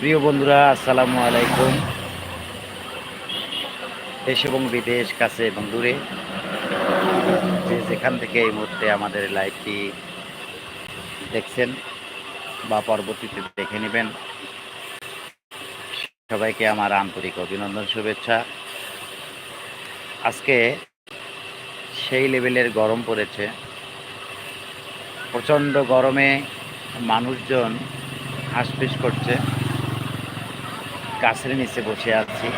প্রিয় বন্ধুরা, আসসালামু আলাইকুম। দেশ এবং বিদেশ, কাছে এবং দূরে। যে যেখান থেকে এই মুহূর্তে আমাদের লাইভটি দেখছেন বা পরবর্তীতে দেখে নেবেন, সবাইকে আমার আন্তরিক অভিনন্দন, শুভেচ্ছা। আজকে সেই লেভেলের গরম পড়েছে। প্রচণ্ড গরমে মানুষজন হাঁসফিস করছে। গাছের নিচে বসে আছি।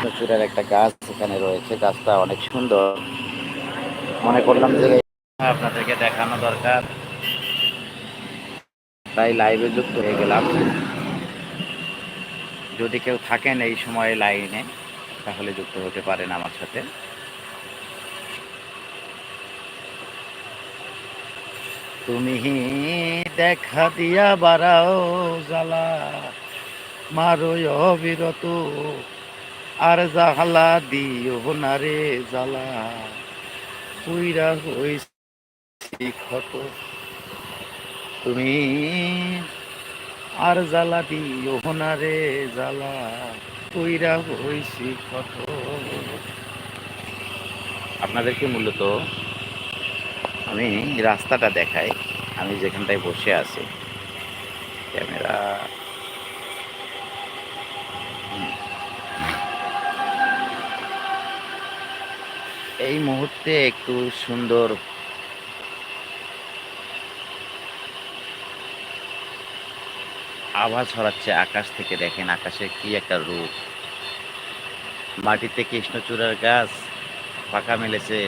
প্রচুরের একটা গাছ এখানে রয়েছে, গাছটা অনেক সুন্দর। মনে করলাম যে আপনাদেরকে দেখানো দরকার। তাই লাইভে যুক্ত হয়ে গেলাম। যদি কেউ থাকেন এই সময়ে লাইনে তাহলে যুক্ত হতে পারেন আমার সাথে। তুমি দেখা দিয়া বাড়াও জ্বালা। মারো অবিরত, আর জাহালা দিও না রে জ্বালা। পুইরা হইছি ক্ষত, তুমি আর জ্বালা দিও না রে জ্বালা। পুইরা হইছি ক্ষত। আপনাদেরকে মূলত আমি রাস্তাটা দেখাই। আমি যেখানটায় বসে আছি, ক্যামেরা এই মুহূর্তে একটু সুন্দর। আভা ছড়াচ্ছে আকাশ থেকে, দেখেন আকাশে কি একটা রূপ। মাটিতে কৃষ্ণচূড়ার গাছ পাকা মেলেছে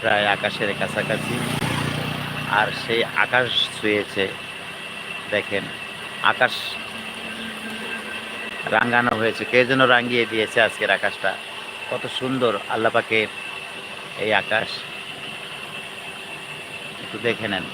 প্রায় আকাশের কাছাকাছি, আর সেই আকাশ ছুঁয়েছে, দেখেন আকাশ রাঙ্গানো হয়েছে। কে যেন রাঙিয়ে দিয়েছে আজকের আকাশটা। কত সুন্দর আল্লাপাকের এই আকাশ। একটু দেখে নেন।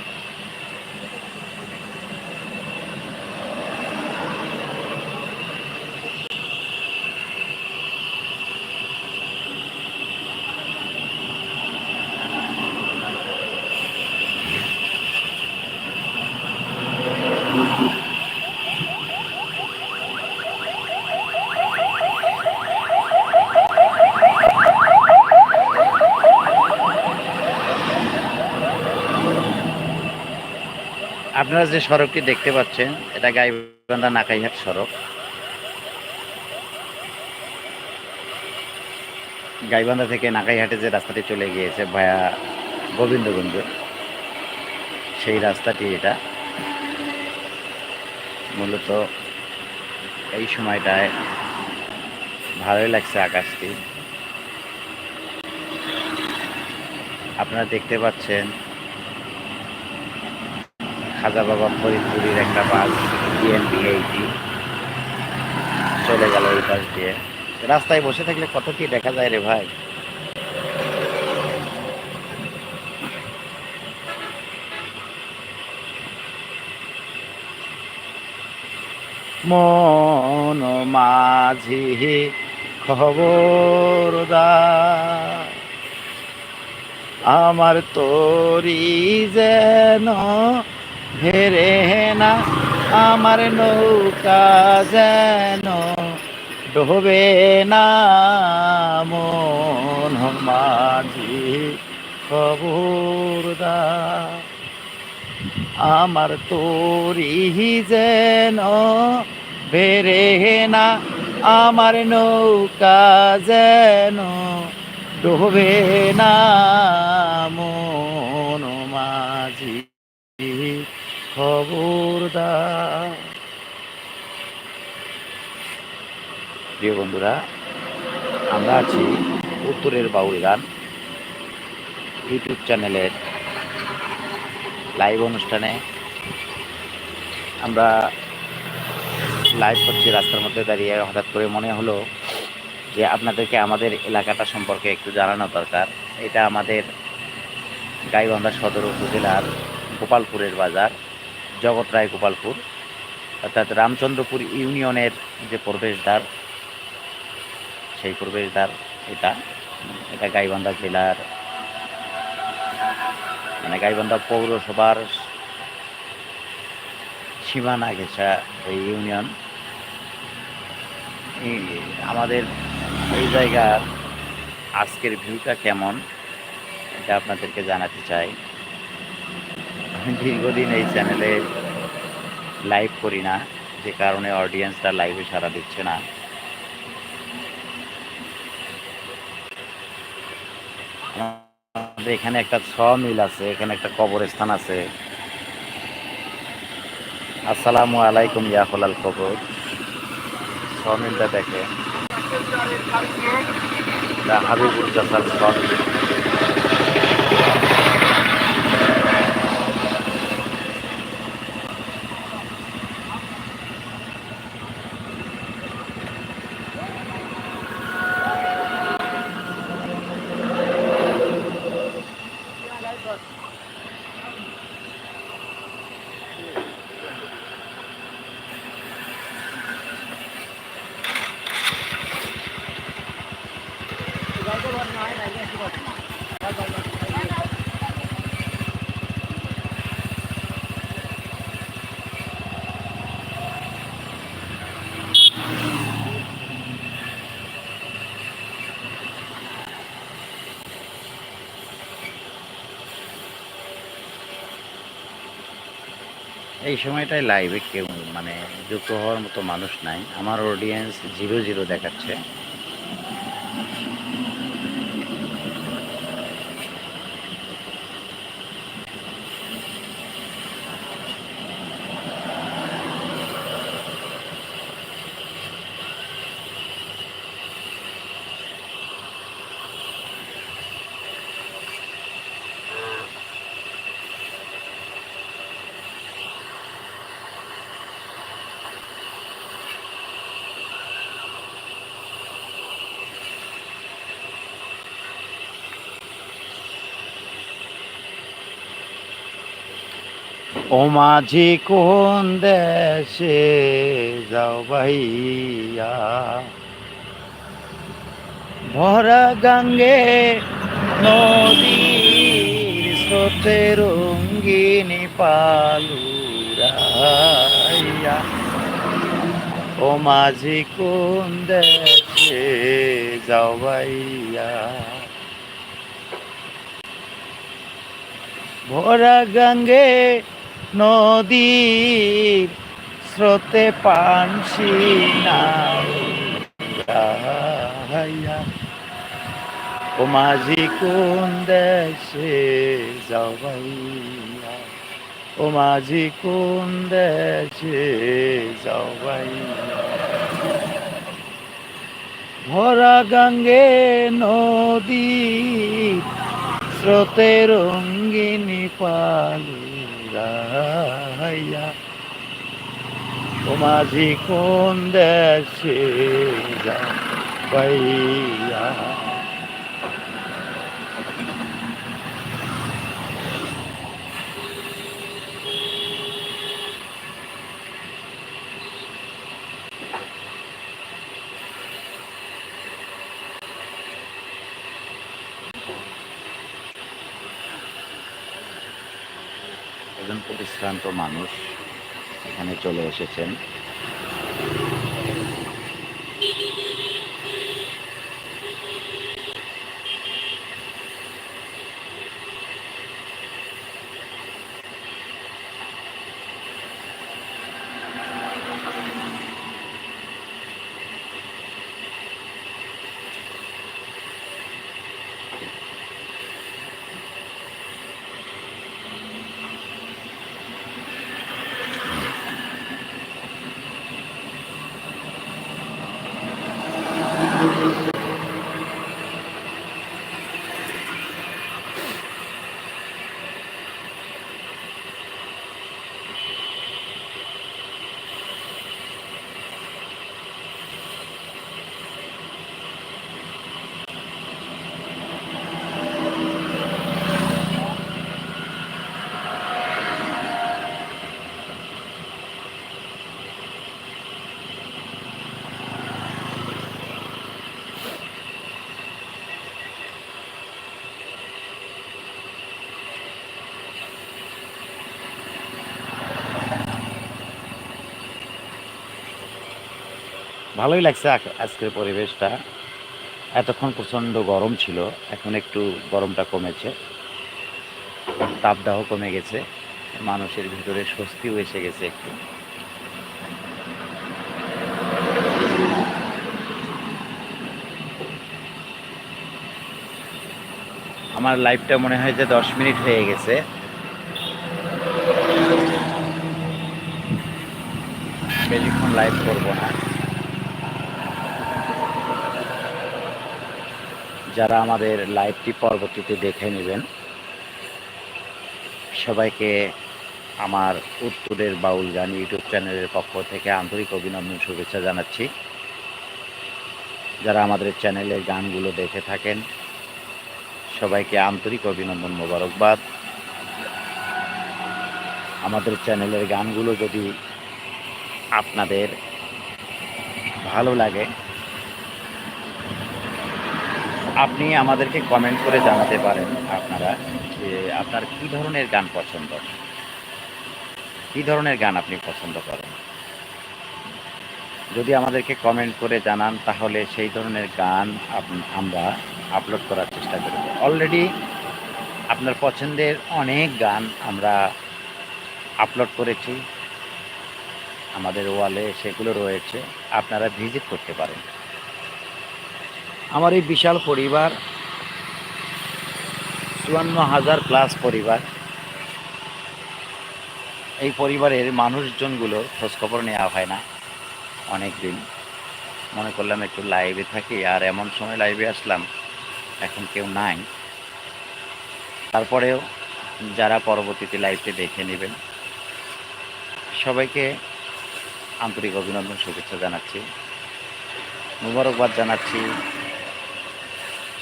আপনারা যে সড়কটি দেখতে পাচ্ছেন, এটা গাইবান্ধা নাকাইহাট সড়ক। গাইবান্ধা থেকে নাকাইহাটে যে রাস্তাটি চলে গিয়েছে ভায়া গোবিন্দগঞ্জ, সেই রাস্তাটি এটা। মূলত এই সময়টায় ভালোই লাগছে আকাশটি। আপনারা দেখতে পাচ্ছেন খাজা বাবা ফরিদপুরের একটা বাস বিএনপি এইটি চলে গেল ওই পাশ দিয়ে। রাস্তায় বসে থাকলে কত কি দেখা যায় রে ভাই? মন মাঝি খবরদা আমার তরি যেন হেরে না আমার নৌকা যেন ডোবে না মন মাঝি খবরদা আমার তরি যেন বেরে না আমার নৌকা যেন ডোবে না মন খবরদার প্রিয় বন্ধুরা, আমরা আছি উত্তরের বাউল গান ইউটিউব চ্যানেলের লাইভ অনুষ্ঠানে। আমরা লাইভ করছি রাস্তার মধ্যে দাঁড়িয়ে। হঠাৎ করে মনে হলো যে আপনাদেরকে আমাদের এলাকাটা সম্পর্কে একটু জানানো দরকার। এটা আমাদের গাইবান্ধা সদর উপজেলার গোপালপুরের বাজার। জগৎ রায় গোপালপুর অর্থাৎ রামচন্দ্রপুর ইউনিয়নের যে প্রবেশদ্বার, সেই প্রবেশদ্বার এটা এটা গাইবান্ধা জেলার মানে গাইবান্ধা পৌরসভার সীমানা ঘেঁষা এই ইউনিয়ন। আমাদের এই জায়গার আজকের ভিউটা কেমন, এটা আপনাদেরকে জানাতে চাই। দীর্ঘদিন এই চ্যানেলে লাইভ করি না, যে কারণে অডিয়েন্সরা লাইভে সারা দিচ্ছে না। এখানে একটা ছ মিল আছে, এখানে একটা কবরস্থান আছে। আসসালামু আলাইকুম ইয়াফলাল কবর। ছ মিলটা দেখে। হাবিবুর জাসাল ছ মিল। এই সময়টায় লাইভে কেউ মানে যুক্ত হওয়ার মতো মানুষ নাই। আমার অডিয়েন্স জিরো জিরো দেখাচ্ছে। ও মাঝি কোন দেশে যাও ভাইয়া? ভরা গাঙ্গে নদীর স্রোতে রঙ্গিনী পালুরাইয়া। ও মাঝি কোন দেশে যাও ভাইয়া? ভরা গঙ্গে নদীর স্রোতে পানসি নাইয়া ও মাঝি কোন দেশে যাও ভাইয়া ও মাঝি কোন দেশে যাও ভাইয়া ভরা গঙ্গে নদীর স্রোতে রঙ্গিনী পালুরাইয়া ও তোমাঝি কোন দেশে যা একজন প্রতিশ্রান্ত মানুষ এখানে চলে এসেছেন। ভালোই লাগছে আজকের পরিবেশটা। এতক্ষণ প্রচণ্ড গরম ছিল, এখন একটু গরমটা কমেছে। তাপদাহ কমে গেছে, মানুষের ভিতরে স্বস্তিও এসে গেছে একটু। আমার লাইফটা মনে হয় যে দশ মিনিট হয়ে গেছে। বেশিক্ষণ লাইভ করব না। যারা আমাদের লাইভটি পরবর্তীতে দেখে নেবেন, সবাইকে আমার উত্তরের বাউল গান ইউটিউব চ্যানেলের পক্ষ থেকে আন্তরিক অভিনন্দন, শুভেচ্ছা জানাচ্ছি। যারা আমাদের চ্যানেলের গানগুলো দেখে থাকেন, সবাইকে আন্তরিক অভিনন্দন মোবারকবাদ। আমাদের চ্যানেলের গানগুলো যদি আপনাদের ভালো লাগে আপনি আমাদেরকে কমেন্ট করে জানাতে পারেন আপনারা যে আপনার কি ধরনের গান পছন্দ? কি ধরনের গান আপনি পছন্দ করেন? যদি আমাদেরকে কমেন্ট করে জানান, তাহলে সেই ধরনের গান আমরা আপলোড করার চেষ্টা করব। অলরেডি আপনার পছন্দের অনেক গান আমরা আপলোড করেছি। আমাদের ওয়ালে সেগুলো রয়েছে। আপনারা ভিজিট করতে পারেন। আমার এই বিশাল পরিবার, চুয়ান্ন হাজার প্লাস পরিবার, এই পরিবারের মানুষজনগুলো খোঁজখবর নেওয়া হয় না অনেক দিন মনে করলাম একটু লাইভে থাকি, আর এমন সময় লাইভে আসলাম, এখন কেউ নাই। তারপরেও যারা পরবর্তীতে লাইভে দেখে নেবেন, সবাইকে আন্তরিক অভিনন্দন, শুভেচ্ছা জানাচ্ছি, মুবারকবাদ জানাচ্ছি।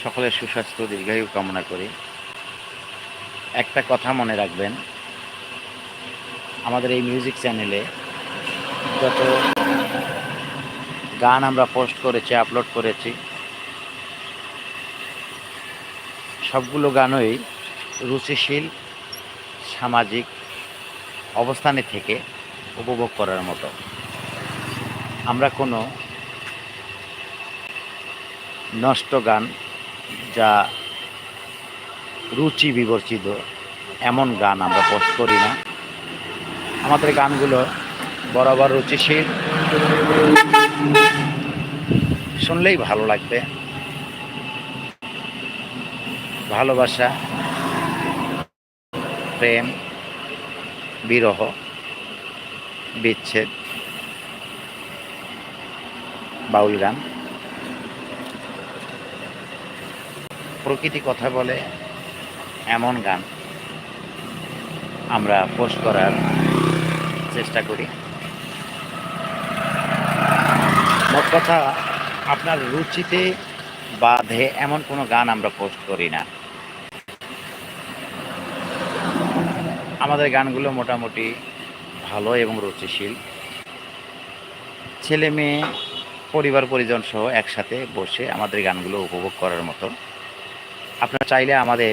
সকলের সুস্বাস্থ্য, দীর্ঘায়ু কামনা করি। একটা কথা মনে রাখবেন, আমাদের এই মিউজিক চ্যানেলে যত গান আমরা পোস্ট করেছি আপলোড করেছি, সবগুলো গানই রুচিশীল, সামাজিক অবস্থানে থেকে উপভোগ করার মতো। আমরা কোনো নষ্ট গান যা রুচি বিবর্চিত এমন গান আমরা পোস্ট করি না। আমাদের গানগুলো বরাবর রুচিশীল। শুনলেই ভালো লাগবে। ভালোবাসা, প্রেম, বিরহ, বিচ্ছেদ, বাউল গান। প্রকৃতি কথা বলে, এমন গান আমরা পোস্ট করার চেষ্টা করি। মোট কথা, আপনার রুচিতে বাধে এমন কোনো গান আমরা পোস্ট করি না। আমাদের গানগুলো মোটামুটি ভালো এবং রুচিশীল। ছেলে মেয়ে পরিবার পরিজন সহ একসাথে বসে আমাদের গানগুলো উপভোগ করার মতো আপনারা চাইলে আমাদের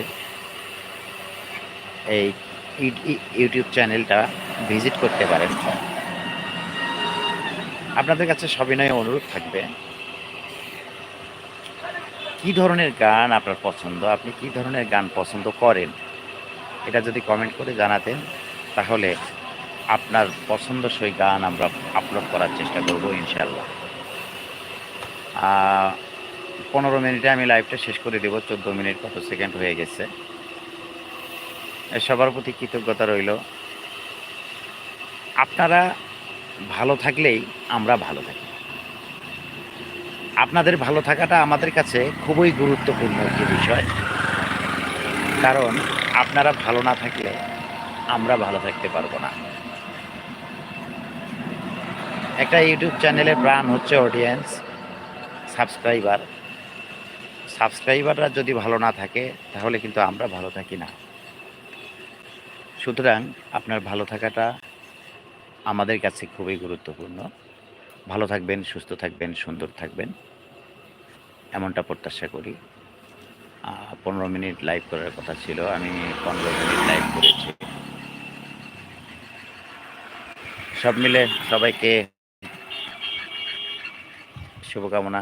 এই ইউটিউব চ্যানেলটা ভিজিট করতে পারেন। আপনাদের কাছে সবিনয় অনুরোধ থাকবে, কি ধরনের গান আপনার পছন্দ? আপনি কি ধরনের গান পছন্দ করেন? এটা যদি কমেন্ট করে জানাতেন, তাহলে আপনার পছন্দসই গান আমরা আপলোড করার চেষ্টা করব ইনশাল্লাহ পনেরো মিনিটে আমি লাইভটা শেষ করে দেবো, চোদ্দ মিনিট কত সেকেন্ড হয়ে গেছে। সবার প্রতি কৃতজ্ঞতা রইল। আপনারা ভালো থাকলেই আমরা ভালো থাকি। আপনাদের ভালো থাকাটা আমাদের কাছে খুবই গুরুত্বপূর্ণ একটি বিষয়। কারণ আপনারা ভালো না থাকলে আমরা ভালো থাকতে পারব না। একটা ইউটিউব চ্যানেলের প্রাণ হচ্ছে অডিয়েন্স সাবস্ক্রাইবার সাবস্ক্রাইবাররা যদি ভালো না থাকে, তাহলে কিন্তু আমরা ভালো থাকি না। সুতরাং আপনার ভালো থাকাটা আমাদের কাছে খুবই গুরুত্বপূর্ণ। ভালো থাকবেন, সুস্থ থাকবেন, সুন্দর থাকবেন, এমনটা প্রত্যাশা করি। পনেরো মিনিট লাইভ করার কথা ছিল, আমি পনেরো মিনিট লাইভ করেছি। সব মিলে সবাইকে শুভকামনা।